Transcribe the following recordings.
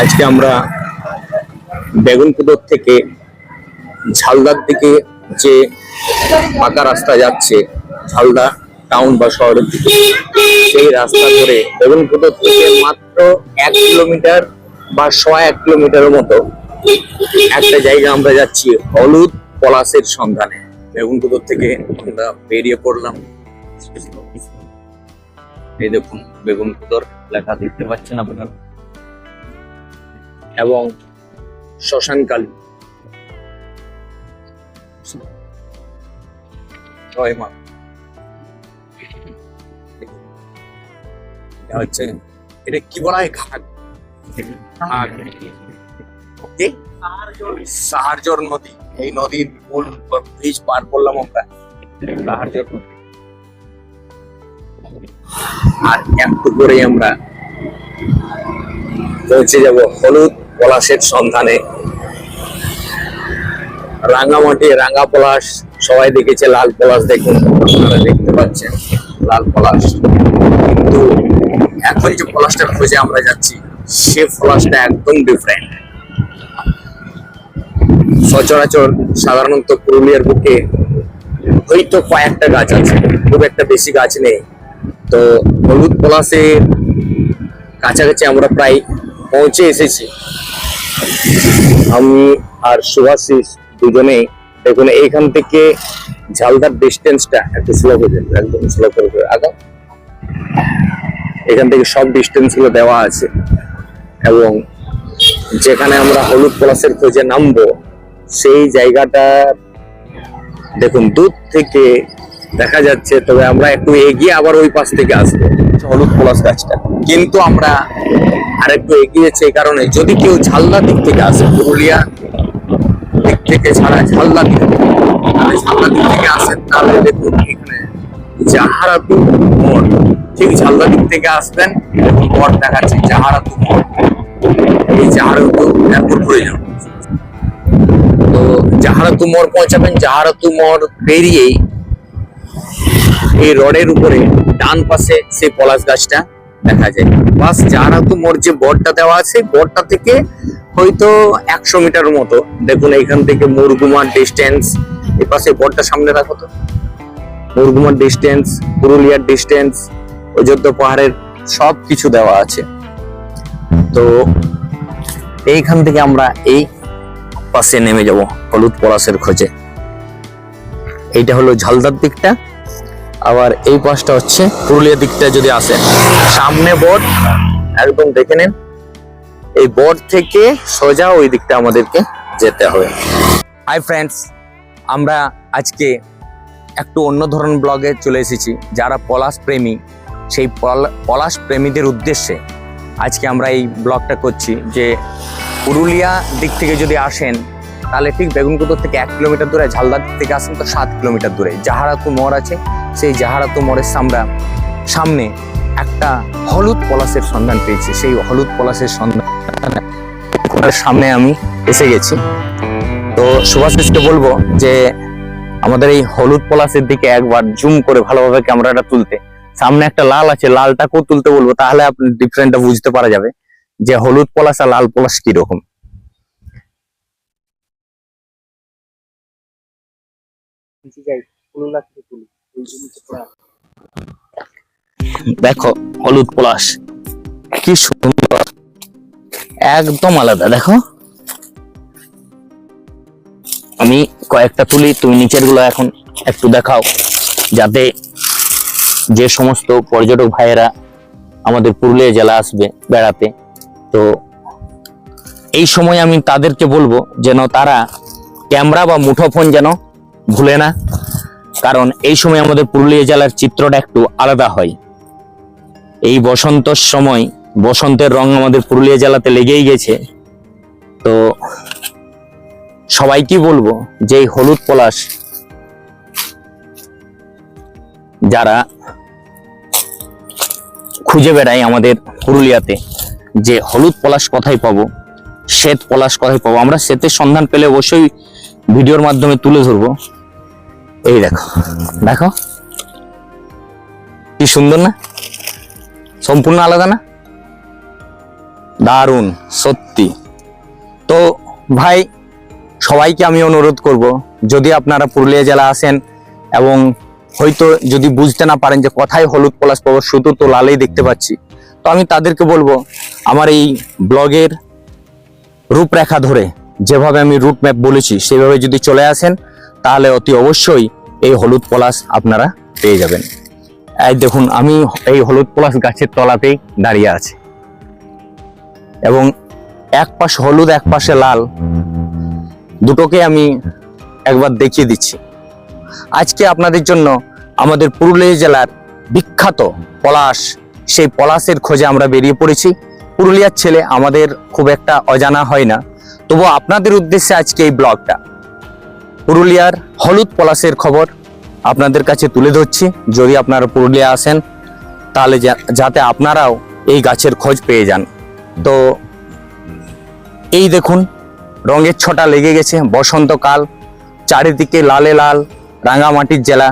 আজকে আমরা বেগুনপুদর থেকে ঝালদার দিকে যে পাকা রাস্তা যাচ্ছে, ঝালদা টাউন বা শহরের দিকে, সেই রাস্তা ধরে বেগুনপুদর থেকে মাত্র এক কিলোমিটার বা সোয়া এক কিলোমিটারের মতো একটা জায়গা আমরা যাচ্ছি হলুদ পলাশের সন্ধানে। বেগুনপুদর থেকে আমরা বেরিয়ে পড়লাম। এই দেখুন বেগুনপুদর লেখা দেখতে পাচ্ছেন আপনারা। এবং শ্মশানকালী। জয় মা। হচ্ছে এটা কি বলা হয় ঘাট? ঘাট। সাহারজর নদী এই নদীর পুল ব্রিজ পার করলাম আমরা। সাহারজর নদী। আর একটু পরেই আমরা পৌঁছে যাব হলুদ পলাশের সন্ধানে। রাঙামাটি, রাঙা পলাশ, সবাই দেখেছে লাল পলাশ দেখুন, আপনারা দেখতে পাচ্ছেন লাল পলাশ। কিন্তু এখন যে পলাশটা খুঁজে আমরা যাচ্ছি, সে পলাশটা একদম ডিফারেন্ট সচরাচর সাধারণত পুরুলিয়ার বুকে হয়তো কয়েকটা গাছ আছে, খুব একটা বেশি গাছ নেই। তো হলুদ পলাশের কাছাকাছি আমরা প্রায় পৌঁছে এসেছি। আমি আর সুভাষিস দুজনেই দেখুন এইখান থেকে ঝালদার ডিস্টেন্সটা একটু স্লো করে দেন, একদম স্লো করে করে আগা এখান থেকে সব ডিস্টেন্সগুলো দেওয়া আছে। এবং যেখানে আমরা হলুদ পলাশের খোঁজে নামবো সেই জায়গাটা দেখুন দূর থেকে দেখা যাচ্ছে, তবে আমরা একটু এগিয়ে আবার ওই পাশ থেকে আসব। হলুদ পলাশ গাছটা। কিন্তু আমরা আরেকটু এগিয়েছে এই কারণে, যদি কেউ ঝালদা দিক থেকে আসে, পুরুলিয়া দিক থেকে ছাড়া ঝালদা দিক থেকে ঝালদা দিক থেকে আসেন, তাহলে দেখুন এখানে জাহারাতু মোড় ঠিক ঝালদা দিক থেকে আসবেন দেখুন মোড় দেখাচ্ছে, জাহারাতু মোড় এই জাহারাতু এরপর ঘুরে যান। তো জাহারাতু মোড় পৌঁছাবেন, জাহারাতু মোড় পেরিয়েই এই রডের উপরে ডান পাশে সেই পলাশ গাছটা দেখা যায়। বাস জাহারাতু মোড় যে বোর্ডটা দেওয়া আছে বোর্ডটা থেকে হয়তো একশো মিটার মতো। দেখুন এইখান থেকে মুরগুমার ডিস্টেন্স এই পাশে বোর্ডটা সামনে রাখো তো। মুরগুমার ডিস্টেন্স পুরুলিয়ার ডিস্টেন্স অযোধ্যা পাহাড়ের সব কিছু দেওয়া আছে। তো এইখান থেকে আমরা এই পাশে নেমে যাব হলুদ পলাশের খোঁজে। এইটা হলো ঝালদার দিকটা। আবার এই পাশটা হচ্ছে পুরুলিয়া দিকটা যদি আসে। সামনে বোর্ড, একদম দেখে নেন। এই বোর্ড থেকে সোজা ওই দিকটা আমাদেরকে যেতে হবে। হাই ফ্রেন্ডস আমরা আজকে একটু অন্য ধরনের ব্লগে চলে এসেছি। যারা পলাশ প্রেমী, সেই পলা- পলাশ প্রেমীদের উদ্দেশ্যে আজকে আমরা এই ব্লগটা করছি যে পুরুলিয়া দিক থেকে যদি আসেন তাহলে ঠিক বেগুনকুদর থেকে এক কিলোমিটার দূরে, ঝালদার থেকে আসেন তো সাত কিলোমিটার দূরে। জাহারাতু মোড় আছে, সেই জাহারাতু মোড়ের আমরা সামনে একটা হলুদ পলাশের সন্ধান পেয়েছি। সেই হলুদ পলাশের সন্ধান সামনে আমি এসে গেছি। তো সুভাষিসকে বলব যে, আমাদের এই হলুদ পলাশের দিকে একবার জুম করে ভালোভাবে ক্যামেরাটা তুলতে। সামনে একটা লাল আছে, লালটাকেও তুলতে বলব, তাহলে আপনি ডিফারেন্টটা বুঝতে পারা যাবে যে হলুদ পলাশ আর লাল পলাশ কীরকম। দেখো, হলুদ পলাশ, কি সুন্দর। একদম আলাদা, দেখো। আমি কয়েকটা তুলি, তুমি নিচেরগুলো এখন একটু দেখাও, যাতে যে সমস্ত পর্যটক ভাইয়েরা আমাদের পুরুলিয়া জেলা আসবে বেড়াতে, তো এই সময় আমি তাদেরকে বলব যেন তারা ক্যামেরা বা মুঠোফোন যেন ভুলে না। কারণ এই সময় আমাদের পুরুলিয়া জেলার চিত্রটা একটু আলাদা হয়। এই বসন্তর সময় বসন্তের রং আমাদের পুরুলিয়া জেলাতে লেগেই গেছে। তো সবাইকে বলব, যে এই হলুদ পলাশ যারা খুঁজে বেড়ায় আমাদের পুরুলিয়াতে, যে হলুদ পলাশ কোথায় পাবো, শ্বেত পলাশ কোথায় পাবো, আমরা শ্বেতের সন্ধান পেলে অবশ্যই ভিডিওর মাধ্যমে তুলে ধরবো। এই দেখো দেখো। কি সুন্দর না? সম্পূর্ণ আলাদা না? দারুণ, সত্যি। তো ভাই, সবাইকে আমি অনুরোধ করব, যদি আপনারা পুরুলিয়া জেলা আসেন এবং হয়তো যদি বুঝতে না পারেন যে কোথায় হলুদ পলাশ পাবো শুধু তো লালেই দেখতে পাচ্ছি, তো আমি তাদেরকে বলব, আমার এই ব্লগের রূপরেখা ধরে যেভাবে আমি রুট ম্যাপ বলেছি, সেভাবে যদি চলে আসেন, তাহলে অতি অবশ্যই এই হলুদ পলাশ আপনারা পেয়ে যাবেন। এই দেখুন, আমি এই হলুদ পলাশ গাছের তলাতেই দাঁড়িয়ে আছি। এবং এক পাশে হলুদ, এক পাশে লাল, দুটোকে আমি একবার দেখিয়ে দিচ্ছি। আজকে আপনাদের জন্য আমাদের পুরুলিয়া জেলার বিখ্যাত পলাশ, সেই পলাশের খোঁজে আমরা বেরিয়ে পড়েছি। পুরুলিয়ার ছেলে আমাদের খুব একটা অজানা হয় না। তবু আপনাদের উদ্দেশ্যে আজকে এই ব্লগটা। পুরুলিয়ার হলুদ পলাশের খবর আপনাদের কাছে তুলে ধরছি। যদি আপনারা পুরুলিয়া আসেন, তাহলে যাতে আপনারাও এই গাছের খোঁজ পেয়ে যান। তো এই দেখুন, রঙের ছটা লেগে গেছে। বসন্তকাল, চারিদিকে লালে লাল, রাঙামাটির জেলা।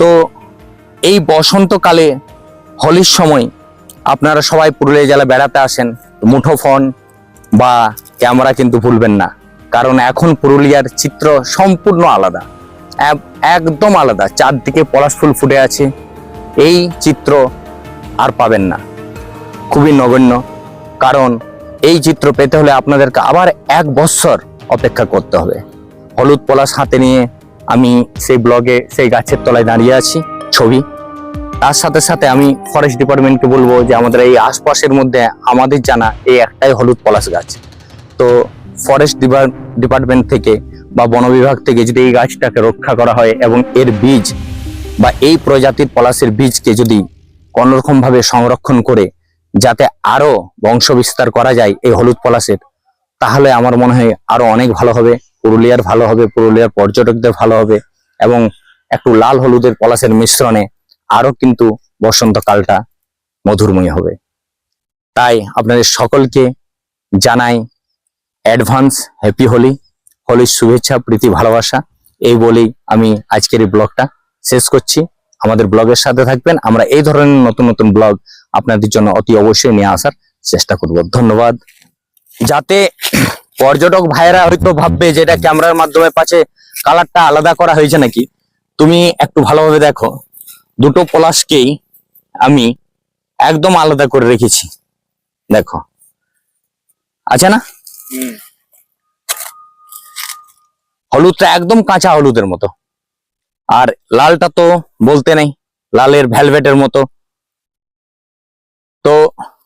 তো এই বসন্তকালে, হোলির সময় আপনারা সবাই পুরুলিয়া জেলা বেড়াতে আসেন মুঠো ফোন বা ক্যামেরা কিন্তু ভুলবেন না। কারণ এখন পুরুলিয়ার চিত্র সম্পূর্ণ আলাদা। একদম আলাদা। চারদিকে পলাশ ফুল ফুটে আছে। এই চিত্র আর পাবেন না। খুবই নগণ্য। কারণ এই চিত্র পেতে হলে আপনাদেরকে আবার এক বছর অপেক্ষা করতে হবে। হলুদ পলাশ হাতে নিয়ে আমি সেই ব্লগে, সেই গাছের তলায় দাঁড়িয়ে আছি। ছবি। তার সাথে সাথে আমি ফরেস্ট ডিপার্টমেন্টকে বলব যে আমাদের এই আশপাশের মধ্যে আমাদের জানা এই একটাই হলুদ পলাশ গাছ। তো ফরেস্ট ডিপার্টমেন্ট থেকে বা বন বিভাগ থেকে যদি এই গাছটাকে রক্ষা করা হয় এবং এর বীজ বা এই প্রজাতির পলাশের বীজকে যদি কোনোরকমভাবে সংরক্ষণ করে যাতে আরও বংশ বিস্তার করা যায় এই হলুদ পলাশের, তাহলে আমার মনে হয় আরও অনেক ভালো হবে। পুরুলিয়ার ভালো হবে, পুরুলিয়ার পর্যটকদের ভালো হবে এবং একটু লাল হলুদের পলাশের মিশ্রণে আরও কিন্তু বসন্তকালটা মধুরময় হবে। তাই আপনাদের সকলকে জানাই অ্যাডভান্স হ্যাপি হোলি, হোলির শুভেচ্ছা, প্রীতি, ভালোবাসা। এই বলেই আমি আজকের এই ব্লগটা শেষ করছি। আমাদের ব্লগের সাথে থাকবেন। আমরা এই ধরনের নতুন নতুন ব্লগ আপনাদের জন্য অতি অবশ্যই নিয়ে আসার চেষ্টা করব। ধন্যবাদ। যাতে পর্যটক ভাইরা হয়তো ভাববে যে এটা ক্যামেরার মাধ্যমে পাচ্ছে, কালারটা আলাদা করা হয়েছে নাকি? তুমি একটু ভালোভাবে দেখো। দুটো পলাশকেই আমি একদম আলাদা করে রেখেছি। দেখো। আছে না? হলুদটা একদম কাঁচা হলুদের মতো। আর লালটা তো বলতে নেই লালের ভ্যালভেটের মতো। তো